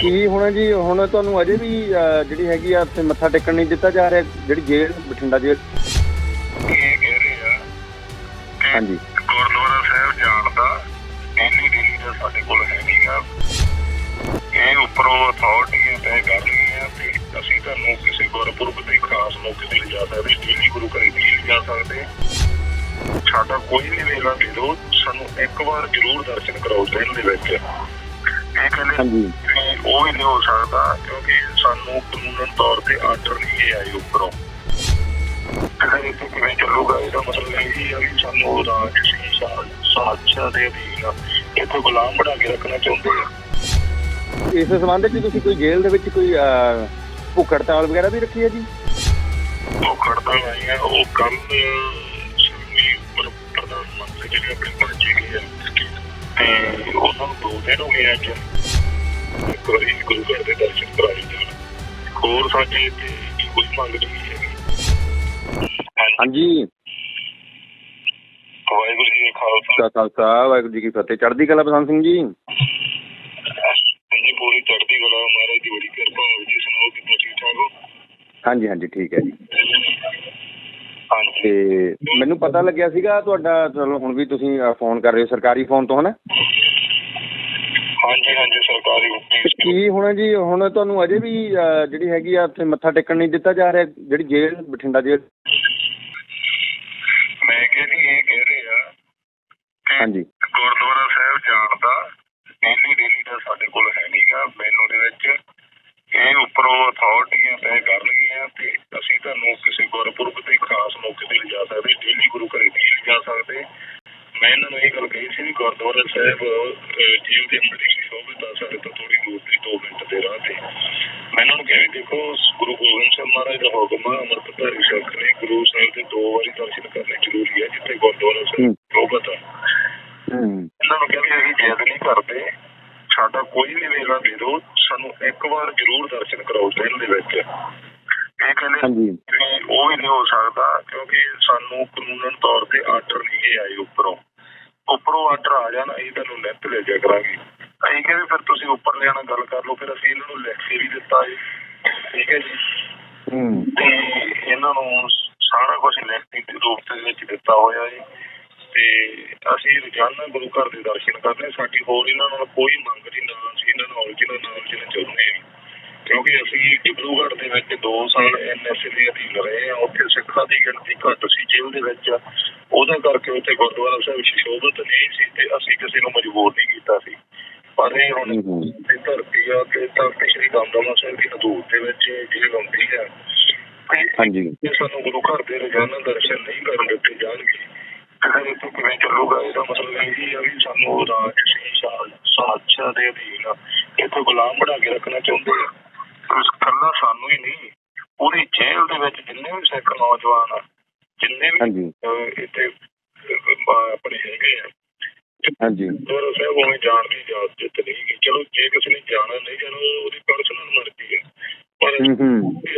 ਕੀ ਹੋਣਾ ਜੀ? ਹੁਣ ਤੁਹਾਨੂੰ ਅਜੇ ਵੀ ਅਹ, ਜਿਹੜੀ ਹੈਗੀ ਆ ਉੱਥੇ ਮੱਥਾ ਟੇਕਣ ਨਹੀਂ ਦਿੱਤਾ ਜਾ ਰਿਹਾ ਜਿਹੜੀ ਜੇਲ੍ਹ ਬਠਿੰਡਾ ਜੇਲ੍ਹ। ਇਹ ਕਹਿ ਰਹੇ ਆ ਹਾਂਜੀ। ਗੁਰਦੁਆਰਾ ਸਾਹਿਬ ਜਾਣ ਦਾ ਡੇਲੀ ਡੇਲੀ ਦਾ ਸਾਡੇ ਕੋਲ ਹੈ ਨਹੀਂਗਾ ਇਹ ਉੱਪਰੋਂ ਅਥਾਰਟੀਆਂ ਤੈਅ ਕਰ ਰਹੀਆਂ ਤੇ ਅਸੀਂ ਤੁਹਾਨੂੰ ਕਿਸੇ ਗੁਰਪੁਰਬ ਤੇ ਖਾਸ ਮੌਕੇ ਤੇ ਲਿਜਾ ਸਕਦੇ ਡੇਲੀ ਗੁਰੂ ਘਰੇ ਨਹੀਂ ਲਿਜਾ ਸਕਦੇ। ਸਾਡਾ ਕੋਈ ਵੀ ਵੇਲਾ ਦੇ ਦਿਓ ਸਾਨੂੰ ਇੱਕ ਵਾਰ ਜ਼ਰੂਰ ਦਰਸ਼ਨ ਕਰਾਓ ਦਿਨ ਦੇ ਵਿੱਚ। ਇਹ ਕਹਿੰਦੇ ਹਾਂਜੀ। ਵੀ ਉਹ ਹੀ ਨਹੀਂ ਹੋ ਸਕਦਾ ਕਿਉਂਕਿ ਸਾਨੂੰ ਕਾਨੂੰਨ ਤੌਰ ਤੇ ਆਰਡਰ ਨਹੀਂ ਆਏ ਉੱਪਰੋਂ। ਇੱਥੇ ਕਿਵੇਂ ਚੱਲੂਗਾ? ਇਹਦਾ ਮਤਲਬ ਇਹ ਹੀ ਵੀ ਸਾਨੂੰ ਰਾਜ ਸੀ ਸਾਧਿਆ ਦੇ ਅਧੀਨ ਇੱਥੇ ਗੁਲਾਮ ਬਣਾ ਕੇ ਰੱਖਣਾ ਚਾਹੁੰਦੇ ਆ। ਇਸ ਸੰਬੰਧ ਵਿੱਚ ਤੁਸੀਂ ਕੋਈ ਜੇਲ੍ਹ ਦੇ ਵਿੱਚ ਕੋਈ ਭੁੱਖ ਹੜਤਾਲ ਵਗੈਰਾ ਵੀ ਰੱਖੀ ਹੈ ਜੀ? ਉਹ ਖੜਦਾ ਨਹੀਂ ਹੈ। ਉਹ ਗੁਰੂ ਪ੍ਰਧਾਨ ਮੰਤਰੀ ਜਿਹੜੇ ਆਪਣੇ ਪਹੁੰਚੇ ਗਏ ਤੇ ਉਹਨਾਂ ਨੂੰ ਦੋ ਦਿਨ ਹੋ ਗਏ ਅੱਜ। ਇੱਕ ਵਾਰੀ ਗੁਰੂ ਘਰ ਦੇ ਦਰਸ਼ਨ ਕਰਾਏ ਜਾਣ ਹੋਰ ਸਾਡੇ ਇੱਥੇ ਕੋਈ ਮੰਗ ਨਹੀਂ ਹੈਗੀ। ਹਾਂਜੀ। ਵਾਹਿਗੁਰੂ ਜੀ ਕਾ ਖਾਲਸਾ। ਖਾਲਸਾ ਵਾਹਿਗੁਰੂ ਜੀ ਕੀ ਫਤਿਹ। ਚੜ੍ਹਦੀ ਕਲਾ ਬਸੰਤ ਸਿੰਘ ਜੀ? ਹਾਂਜੀ ਪੂਰੀ ਚੜ੍ਹਦੀ ਕਲਾ। ਮਹਾਰਾਜ ਦੀ ਬੜੀ ਕਿਰਪਾ ਹੋ ਜੀ। ਸੁਣਾਓ ਕਿੱਦਾਂ ਠੀਕ ਠਾਕ ਹੋ? ਹਾਂਜੀ ਹਾਂਜੀ ਠੀਕ ਹੈ ਜੀ। ਹਾਂਜੀ। ਤੇ ਮੈਨੂੰ ਪਤਾ ਲੱਗਿਆ ਸੀਗਾ ਤੁਹਾਡਾ ਚਲੋ ਹੁਣ ਵੀ ਤੁਸੀਂ ਫੋਨ ਕਰ ਰਹੇ ਹੋ ਸਰਕਾਰੀ ਫੋਨ ਤੋਂ ਹਨਾ? ਹਾਂਜੀ ਹਾਂਜੀ ਸਰਕਾਰੀ ਤੇ ਕੀ ਹੋਣਾ ਜੀ ਹੁਣ ਤੁਹਾਨੂੰ ਅਜੇ ਵੀ ਅਹ, ਜਿਹੜੀ ਹੈਗੀ ਆ ਉੱਥੇ ਮੱਥਾ ਟੇਕਣ ਨਹੀਂ ਦਿੱਤਾ ਜਾ ਰਿਹਾ ਜਿਹੜੀ ਜੇਲ੍ਹ ਬਠਿੰਡਾ ਜੇਲ੍ਹ? ਮੈਂ ਕਿਹਾ ਜੀ ਇਹ ਕਹਿ ਰਹੇ ਆ ਕਿ ਹਾਂਜੀ। ਗੁਰਦੁਆਰਾ ਸਾਹਿਬ ਜਾਣ ਦਾ ਡੇਲੀ ਡੇਲੀ ਦਾ ਸਾਡੇ ਕੋਲ ਹੈ ਨਹੀਂਗਾ ਮੈਨੂੰ ਦੇ ਵਿੱਚ ਇਹ ਉੱਪਰੋਂ ਅਥਾਰਟੀਆਂ ਤੈਅ ਕਰ ਰਹੀਆਂ ਤੇ ਅਸੀਂ ਤੁਹਾਨੂੰ ਕਿਸੇ ਗੁਰਪੁਰਬ ਤੇ ਖਾਸ ਮੌਕੇ ਤੇ ਲਿਜਾ ਸਕਦੇ ਡੇਲੀ ਗੁਰੂ ਘਰੇ ਨਹੀਂ ਲਿਜਾ ਸਕਦੇ। ਮੈਂ ਇਹਨਾਂ ਨੂੰ ਇਹ ਗੱਲ ਕਹੀ ਸੀ ਵੀ ਗੁਰਦੁਆਰਾ ਸਾਹਿਬ ਜੇਲ੍ਹ ਦੇ ਅੰਦਰ ਹੀ ਸ਼ੋਭਿਤ ਆ ਸਾਡੇ ਤੋਂ ਥੋੜੀ ਦੂਰ ਤੇ 2 ਮਿੰਟ ਦੇ ਰਾਹ ਤੇ। ਮੈਂ ਇਹਨਾਂ ਨੂੰ ਕਿਹਾ ਵੀ ਦੇਖੋ ਗੁਰੂ ਗੋਬਿੰਦ ਸਿੰਘ ਮਹਾਰਾਜ ਦਾ ਹੁਕਮ ਆ ਅੰਮ੍ਰਿਤਧਾਰੀ ਸਿੱਖ ਨੇ ਗੁਰੂ ਸਾਹਿਬ ਦੇ ਦੋ ਵਾਰੀ ਦਰਸ਼ਨ ਕਰਨੇ ਜ਼ਰੂਰੀ ਹੈ ਜਿੱਥੇ ਗੁਰਦੁਆਰਾ ਸਾਹਿਬ ਸ਼ੋਭਿਤ ਆ ਇਹਨਾਂ ਨੂੰ ਕਹਿੰਦੇ ਅਸੀਂ ਜਿੱਦ ਨਹੀਂ ਕਰਦੇ ਸਾਡਾ ਕੋਈ ਵੀ ਵੇਲਾ ਦੇ ਦਿਓ ਸਾਨੂੰ ਇੱਕ ਵਾਰ ਜ਼ਰੂਰ ਦਰਸ਼ਨ ਕਰਾਓ ਦਿਨ ਦੇ ਵਿੱਚ। ਇਹ ਕਹਿੰਦੇ ਵੀ ਉਹ ਹੀ ਨਹੀਂ ਹੋ ਸਕਦਾ ਕਿਉਂਕਿ ਸਾਨੂੰ ਕਾਨੂੰਨ ਤੌਰ ਤੇ ਆਰਡਰ ਨਹੀਂ ਆਏ ਉੱਪਰੋਂ। ਉੱਪਰੋਂ ਆਰਡਰ ਆ ਜਾਣ ਅਸੀਂ ਤੁਹਾਨੂੰ ਨਿੱਤ ਲੈ ਜਾ ਕਰਾਂਗੇ। ਅਸੀਂ ਕਹਿੰਦੇ ਫਿਰ ਤੁਸੀਂ ਉੱਪਰ ਲਿਆਣਾ ਗੱਲ ਕਰ ਲਓ ਫਿਰ ਅਸੀਂ ਇਹਨਾਂ ਨੂੰ ਕੇ ਵੀ ਦਿੱਤਾ ਹੈ ਠੀਕ ਹੈ ਜੀ। ਤੇ ਇਹਨਾਂ ਨੂੰ ਸਾਰਾ ਕੁਝ ਲਿਖਤੀ ਦੇ ਰੂਪ ਦੇ ਵਿੱਚ ਦਿੱਤਾ ਹੋਇਆ ਹੈ ਤੇ ਅਸੀਂ ਰੋਜ਼ਾਨਾ ਗੁਰੂ ਘਰ ਦੇ ਦਰਸ਼ਨ ਕਰਨੇ ਸਾਡੀ ਹੋਰ ਇਹਨਾਂ ਨਾਲ ਕੋਈ ਮੰਗ ਨਹੀਂ ਨਾ ਅਸੀਂ ਇਹਨਾਂ ਨਾਲ ਜਿਹਨਾਂ ਨਾਲ ਜਿਹਨਾਂ ਚਾਹੁੰਦੇ ਕਿਉਂਕਿ ਅਸੀਂ ਡਿਬਰੂਗੜ੍ਹ ਦੇ ਵਿੱਚ 2 ਸਾਲ ਐਨਐਸਏ ਦੇ ਅਧੀਨ ਰਹੇ ਆ ਉੱਥੇ ਸਿੱਖਾਂ ਦੀ ਗਿਣਤੀ ਘੱਟ ਸੀ ਜੇਲ੍ਹ ਦੇ ਵਿੱਚ ਉਹਦਾ ਕਰਕੇ ਉੱਥੇ ਗੁਰਦੁਆਰਾ ਸਾਹਿਬ ਸ਼ੋਭਤ ਨਹੀਂ ਸੀ ਤੇ ਅਸੀਂ ਕਿਸੇ ਨੂੰ ਮਜਬੂਰ ਨਹੀਂ ਕੀਤਾ ਸੀ। ਪਰ ਇਹ ਹੁਣ ਹੂੰ, ਹੂੰ। ਤੇ ਧਰਤੀ ਆ ਤੇ ਤਖਤ ਸ੍ਰੀ ਦਮਦਮਾ ਸਾਹਿਬ ਦੀ ਹਦੂਦ ਦੇ ਵਿੱਚ ਜੇਲ੍ਹ ਹੁੰਦੀ ਤੇ ਹਾਂਜੀ। ਜੇ ਸਾਨੂੰ ਗੁਰੂ ਘਰ ਦੇ ਰੋਜ਼ਾਨਾ ਦਰਸ਼ਨ ਨਹੀਂ ਕਰਨ ਦਿੱਤੇ ਜਾਣਗੇ। ਤੇ ਫਿਰ ਇੱਥੇ ਕਿਵੇਂ ਚੱਲੂਗਾ ਇਹਦਾ ਮਤਲਬ ਇਹ ਹੀ ਆ ਵੀ ਸਾਨੂੰ ਰਾਜ ਸੀ ਸਾਧਿਆ ਦੇ ਅਧੀਨ ਇੱਥੇ ਗੁਲਾਮ ਬਣਾ ਕੇ ਰੱਖਣਾ ਚਾਹੁੰਦੇ ਆ। ਕੱਲਾ ਸਾਨੂੰ ਹੀ ਨਹੀਂ। ਪੂਰੀ ਜੇਲ੍ਹ ਦੇ ਵਿੱਚ ਜਿੰਨੇ ਵੀ ਸਿੱਖ ਨੌਜਵਾਨ ਆ ਜਿੰਨੇ ਵੀ ਹਾਂਜੀ ਅਹ, ਇੱਥੇ ਅਹ, ਆਪਣੇ ਹੈਗੇ ਆ। ਹਾਂਜੀ। ਗੁਰੂ ਸਾਹਿਬ ਉਵੇਂ ਜਾਣ ਦੀ ਇਜਾਜ਼ਤ ਨਹੀਂ ਗੀ ਚਲੋ ਜੇ ਕਿਸੇ ਨੇ ਜਾਣਾ ਨਹੀਂ ਜਾਣਾ ਉਹ ਉਹਦੀ ਪਰਸਨਲ ਮਰਜ਼ੀ ਹੈ ਪਰ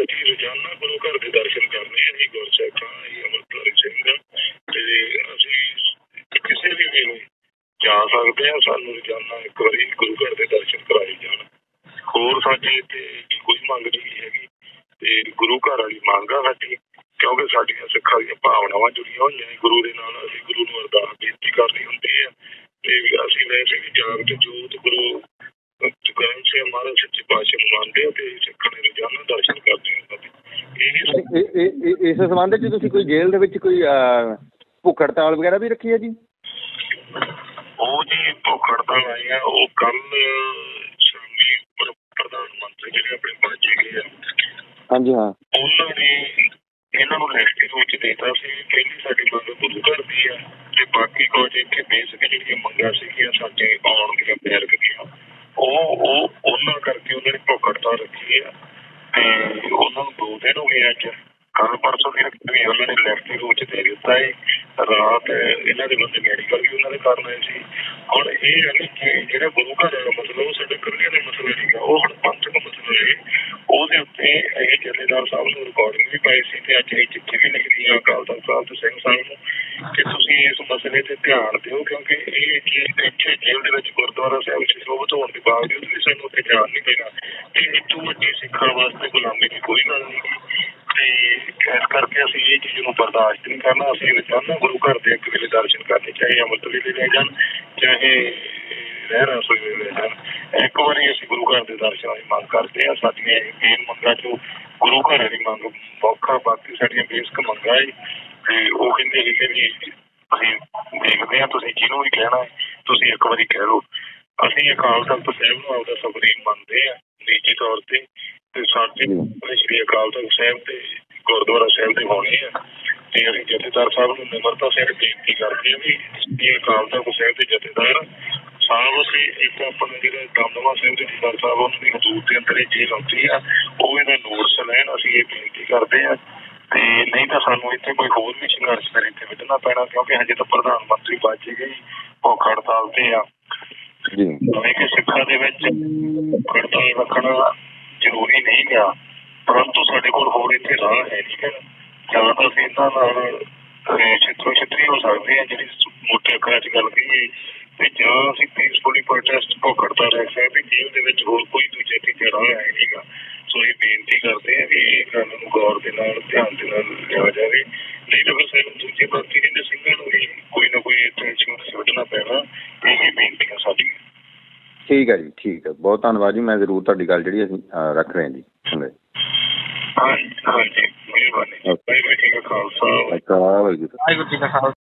ਅਸੀਂ ਰੋਜ਼ਾਨਾ ਗੁਰੂ ਘਰ ਦੇ ਦਰਸ਼ਨ ਕਰਨੇ ਆ ਅਸੀਂ ਗੁਰਸਿੱਖ ਹਾਂ ਅਸੀਂ ਅਮਰਪਾਲੀ ਸਿੰਘ ਤੇ ਅਸੀਂ ਕਿਸੇ ਵੀ ਵੇਲੇ ਜਾ ਸਕਦੇ ਹਾਂ ਸਾਨੂੰ ਰੋਜ਼ਾਨਾ ਇੱਕ ਵਾਰੀ ਗੁਰੂ ਘਰ ਦੇ ਦਰਸ਼ਨ ਕਰਾਏ ਜਾਣ। ਹੋਰ ਸਾਡੇ ਇੱਥੇ ਕੋਈ ਮੰਗ ਨਹੀਂ ਹੈਗੀ। ਤੇ ਗੁਰੂ ਘਰ ਵਾਲੀ ਮੰਗ ਆ ਸਾਡੀ। ਕਿਉਂਕਿ ਸਾਡੀਆਂ ਸਿੱਖਾਂ ਦੀਆਂ ਭਾਵਨਾਵਾਂ ਜੁੜੀਆਂ ਹੋਈਆਂ ਨੇ। ਗੁਰੂ ਦੇ ਨਾਲ ਅਸੀਂ ਗੁਰੂ ਨੂੰ ਅਰਦਾਸ ਬੇਨਤੀ ਕਰਨੀ ਹੁੰਦੀ ਹੈ ਤੇ ਅਸੀਂ ਵੈਸੇ ਵੀ ਜਾਗਤ ਜੋਤ ਗੁਰੂ ਗ੍ਰੰਥ ਸਾਹਿਬ ਮਹਾਰਾਜ ਸੱਚੇ ਪਾਤਸ਼ਾਹ ਨੂੰ ਮੰਨਦੇ ਆ ਤੇ ਸਿੱਖਾਂ ਦੇ ਰੋਜ਼ਾਨਾ ਦਰਸ਼ਨ ਕਰਦੇ ਆ ਇਹ ਇਸ ਸੰਬੰਧ ਵਿੱਚ ਤੁਸੀਂ ਕੋਈ ਜੇਲ੍ਹ ਦੇ ਵਿੱਚ ਕੋਈ ਭੁੱਖ ਹੜਤਾਲ ਵਗੈਰਾ ਵੀ ਰੱਖੀ ਹੈ ਜੀ? ਉਹ ਜੀ ਭੁੱਖ ਹੜਤਾਲ ਆਈਆਂ ਉਹ ਕੱਲ ਗੁਰੂ ਪ੍ਰਧਾਨ ਮੰਤਰੀ ਜਿਹੜੇ ਆਪਣੇ ਪਹੁੰਚੇ ਗਏ ਆ। ਹਾਂਜੀ ਹਾਂ। ਉਹਨਾਂ ਨੇ ਨੂੰ ਲਿਖਤੀ ਰੂਪ ਚ ਦੇਤਾ ਸੀ ਪਹਿਲੀ ਸਾਡੀ ਮੰਗ ਗੁਰੂ ਘਰ ਦੀ ਆ। ਤੇ ਬਾਕੀ ਕੁਝ ਇੱਥੇ ਬੇਸਿਕ ਜਿਹੜੀਆਂ ਮੰਗਾਂ ਸੀਗੀਆਂ ਸਾਡੇ ਆਉਣ ਦੀਆਂ ਬੈਰਕ ਦੀਆਂ ਉਹ ਉਹ ਉਹਨਾਂ ਕਰਕੇ ਉਹਨਾਂ ਨੇ ਭੁੱਖ ਰੱਖੀ ਆ। ਤੇ ਉਹਨਾਂ ਨੂੰ ਦੋ ਦਿਨ ਹੋ ਗਏ ਅੱਜ। ਕੱਲ ਪਰਸੋਂ ਦੀ ਰੱਖੀ ਹੋਈ, ਉਹਨਾਂ ਨੇ ਲਿਖਤੀ ਰੂਪ ਚ ਦੇ ਦਿੱਤਾ ਹੈ ਰਾਤ ਇਹਨਾਂ ਦੇ ਬੰਦੇ ਮੈਡੀਕਲ ਵੀ ਉਹਨਾਂ ਦੇ ਕਰ ਆਏ ਸੀ। ਹੁਣ ਇਹ ਹੈ ਕਿ ਜਿਹੜਾ ਗੁਰੂ ਘਰ ਦਾ ਮਤਲਬ ਉਹ ਸਾਡੇ ਇਕੱਲੇ ਦਾ ਮਸਲਾ ਨਹੀਂਗਾ ਉਹ ਹੁਣ ਪੰਥਕ ਮਸਲਾ ਹੈ ਉਹਦੇ ਉੱਤੇ ਇਹ ਜਥੇਦਾਰ ਸਾਹਿਬ ਨੂੰ ਰਿਕਾਰਡਿੰਗ ਵੀ ਪਾਈ ਸੀ ਤੇ ਅੱਜ ਇਹ ਚਿੱਠੀ ਵੀ ਲਿਖੀ ਆ ਅਕਾਲ ਤਖਤ ਸਾਹਿਬ ਤੇ ਸਿੰਘ ਸਾਹਿਬ ਨੂੰ ਕਿ ਤੁਸੀਂ ਇਸ ਮਸਲੇ ਤੇ ਧਿਆਨ ਦਿਓ ਕਿਉਂਕਿ ਇਹ ਕਿ ਇੱਥੇ ਜੇਲ੍ਹ ਦੇ ਵਿੱਚ ਗੁਰਦੁਆਰਾ ਸਾਹਿਬ ਸ਼ੋਭਤ ਹੋਣ ਦੇ ਬਾਵਜੂਦ ਵੀ ਸਾਨੂੰ ਉੱਥੇ ਜਾਣ ਨਹੀਂ ਪੈਣਾ ਤੇ ਇਤੋਂ ਵੱਡੀ ਸਿੱਖਾਂ ਵਾਸਤੇ ਗੁਲਾਮੀ ਦੀ ਕੋਈ ਗੱਲ ਨਹੀਂ ਤੇ ਇਸ ਕਰਕੇ ਅਸੀਂ ਇਹ ਚੀਜ਼ ਨੂੰ ਬਰਦਾਸ਼ਤ ਨਹੀਂ ਕਰਨਾ, ਅਸੀਂ ਰੋਜ਼ਾਨਾ ਗੁਰੂ ਘਰ ਦੇ ਇੱਕ ਵੇਲੇ ਦਰਸ਼ਨ ਕਰਨੇ ਚਾਹੇ ਅੰਮ੍ਰਿਤ ਵੇਲੇ ਲੈ ਜਾਣ, ਚਾਹੇ ਰਹਿਰਾ ਸੋਈ ਵੇਲੇ ਲੈ ਜਾਣ ਇੱਕ ਵਾਰੀ ਅਸੀਂ ਗੁਰੂ ਘਰ ਦੇ ਦਰਸ਼ਨਾਂ ਦੀ ਮੰਗ ਕਰਦੇ ਹਾਂ। ਸਾਡੀਆਂ ਇਹ ਮੇਨ ਮੰਗਾਂ ਚੋਂ ਗੁਰੂ ਘਰ ਦੀ ਮੰਗ ਔਖਾ ਬਾਕੀ ਸਾਡੀਆਂ ਬੇਸਿਕ ਮੰਗਾਂ ਹੈ ਤੇ ਉਹ ਕਹਿੰਦੇ ਸੀ ਕਿ ਵੀ ਅਸੀਂ ਦੇਖਦੇ ਹਾਂ ਤੁਸੀਂ ਜਿਹਨੂੰ ਵੀ ਕਹਿਣਾ ਤੁਸੀਂ ਇੱਕ ਵਾਰੀ ਕਹਿ ਲਓ ਅਸੀਂ ਅਕਾਲ ਤਖਤ ਸਾਹਿਬ ਨੂੰ ਆਪਦਾ ਸੁਪਰੀਮ ਮੰਨਦੇ ਹਾਂ ਨਿੱਜੀ ਤੌਰ ਤੇ ਤੇ ਸਾਡੇ ਸ਼੍ਰੀ ਅਕਾਲ ਤਖਤ ਸਾਹਿਬ ਤੇ ਗੁਰਦੁਆਰਾ ਸਾਹਿਬ ਦੇ ਹੋਣੇ ਆ। ਤੇ ਅਸੀਂ ਜਥੇਦਾਰ ਸਾਹਿਬ ਨੂੰ ਨਿਮਰਤਾ ਸਿੰਘ ਬੇਨਤੀ ਕਰਦੇ ਹਾਂ ਵੀ ਇਹ ਅਕਾਲ ਤਖਤ ਸਾਹਿਬ ਦੇ ਜਥੇਦਾਰ ਸਾਹਿਬ ਅਸੀਂ ਇੱਕ ਆਪਣਾ ਜਿਹੜਾ ਦਮਦਮਾ ਸਾਹਿਬ ਦੇ ਜਥੇਦਾਰ ਸਾਹਿਬ ਉਹਨਾਂ ਦੀ ਹਜ਼ੂਰ ਦੇ ਅੰਦਰ ਇਹ ਜੇਲ੍ਹ ਆਉਂਦੀ ਆ ਉਹ ਇਹਦਾ ਨੋਟਿਸ ਲੈਣ ਅਸੀਂ ਇਹ ਬੇਨਤੀ ਕਰਦੇ ਹਾਂ ਤੇ ਨਹੀਂ ਤਾਂ ਸਾਨੂੰ ਇੱਥੇ ਕੋਈ ਹੋਰ ਵੀ ਸੰਘਰਸ਼ ਕਰੇ ਇੱਥੇ ਵਿੱਢਣਾ ਪੈਣਾ ਕਿਉਂਕਿ ਹਜੇ ਤਾਂ ਪ੍ਰਧਾਨ ਮੰਤਰੀ ਬਚ ਗਏ ਭੁੱਖ ਹੜਤਾਲ ਤੇ ਆ। ਜੀ। ਜਿਵੇਂ ਕਿ ਸਿੱਖਾਂ ਦੇ ਵਿੱਚ ਹੜਤਾਲ ਰੱਖਣਾ ਜ਼ਰੂਰੀ ਨਹੀਂ ਗਿਆ ਪਰੰਤੂ ਸਾਡੇ ਕੋਲ ਹੋਰ ਇੱਥੇ ਰਾਹ ਹੈ ਨਹੀਂ ਜਾਂ ਤਾਂ ਅਸੀਂ ਇਹਨਾਂ ਨਾਲ ਛਿੱਤਰੋ ਛਿੱਤਰੀ ਹੋ ਸਕਦੇ ਹਾਂ ਜਿਹੜੀ ਸ- ਮੋਟੇ ਅੱਖਰਾਂ 'ਚ ਗੱਲ ਕਹੀਏ। ਤੇ ਜਾਂ ਅਸੀਂ ਪੀਸਫੁਲੀ ਪ੍ਰੋਟੈਸਟ ਭੁੱਖ ਹੜਤਾਲ ਰੱਖ ਸਕਦੇ ਜੇਲ੍ਹ ਦੇ ਵਿੱਚ ਹੋਰ ਕੋਈ ਦੂਜਾ ਤੀਜਾ ਰਾਹ ਹੈ ਨਹੀਂਗਾ ਸੋ ਇਹ ਬੇਨਤੀ ਕਰਦੇ ਹਾਂ ਵੀ ਇਹ ਗੱਲ ਨੂੰ ਗੌਰ ਦੇ ਨਾਲ ਧਿਆਨ ਦੇ ਨਾਲ ਲਿਆ ਜਾਵੇ। ਨਹੀਂ ਤਾਂ ਫਿਰ ਸਾਨੂੰ ਦੂਜੇ ਪਾਸੇ ਦੇ ਸਿੰਘਾਂ ਨੂੰ ਵੀ ਕੋਈ ਨਾ ਕੋਈ ਸੰਘਰਸ਼ ਵੱਢਣਾ ਪੈਣਾ। ਇਹ ਬੇਨਤੀ ਹੈ ਸਾਡੀ। ਠੀਕ ਹੈ ਜੀ ਠੀਕ ਹੈ। ਬਹੁਤ ਧੰਨਵਾਦ ਜੀ। ਮੈਂ ਜ਼ਰੂਰ ਤੁਹਾਡੀ ਗੱਲ ਜਿਹੜੀ ਅਸੀਂ ਰੱਖ ਰਹੇ ਹਾਂ ਜੀ। ਰਹੇ ਹਾਂਜੀ ਹਾਂਜੀ। ਮਿਹਰਬਾਨੀ। ਵਾਹਿਗੁਰੂ ਜੀ ਕਾ ਖਾਲਸਾ। ਵਾਹਿਗੁਰੂ ਜੀ ਕਾ ਖਾਲਸਾ।